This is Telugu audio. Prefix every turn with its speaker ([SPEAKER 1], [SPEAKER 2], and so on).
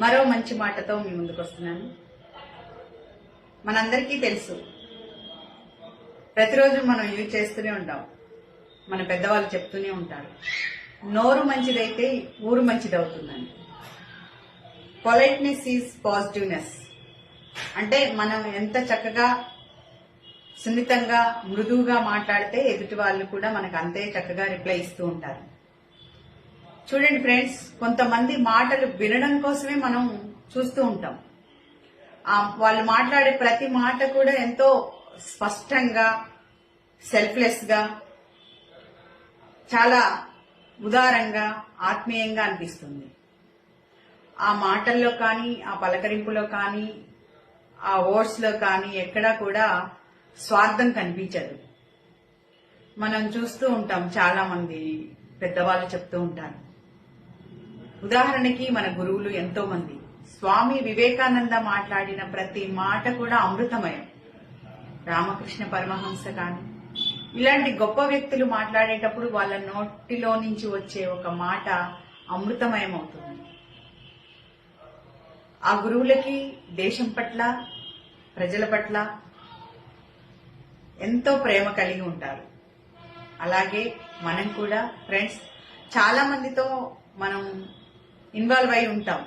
[SPEAKER 1] మరో మంచి మాటతో మీ ముందుకు వస్తున్నాను. మనందరికీ తెలుసు ప్రతిరోజు మనం యూజ్ చేస్తూనే ఉంటాం. మన పెద్దవాళ్ళు చెప్తూనే ఉంటారు నోరు మంచిదైతే ఊరు మంచిది అవుతుందని పొలైట్నెస్ ఈజ్ పాజిటివ్నెస్ అంటే మనం ఎంత చక్కగా సున్నితంగా మృదువుగా మాట్లాడితే ఎదుటి వాళ్ళు కూడా మనకు అంతే చక్కగా రిప్లై ఇస్తూ ఉంటారు. చూడండి ఫ్రెండ్స్ కొంతమంది మాటలు వినడం కోసమే మనం చూస్తూ ఉంటాం. ఆ వాళ్ళు మాట్లాడే ప్రతి మాట కూడా ఎంతో స్పష్టంగా సెల్ఫ్లెస్గా చాలా ఉదారంగా ఆత్మీయంగా అనిపిస్తుంది. ఆ మాటల్లో కానీ ఆ పలకరింపులో కానీ ఆ ఓట్స్లో కానీ ఎక్కడా కూడా స్వార్థం కనిపించదు. మనం చూస్తూ ఉంటాం చాలా మంది పెద్దవాళ్ళు చెప్తూ ఉంటారు. ఉదాహరణకి మన గురువులు ఎంతో మంది స్వామి వివేకానంద మాట్లాడిన ప్రతి మాట కూడా అమృతమయం. రామకృష్ణ పరమహంస కానీ ఇలాంటి గొప్ప వ్యక్తులు మాట్లాడేటప్పుడు వాళ్ళ నోటిలో నుంచి వచ్చే ఒక మాట అమృతమయం అవుతుంది ఆ గురువులకి దేశం పట్ల ప్రజల పట్ల ఎంతో ప్రేమ కలిగి ఉంటారు. అలాగే మనం కూడా ఫ్రెండ్స్ చాలా మందితో మనం ఇన్వాల్వ్ అయి ఉంటాం.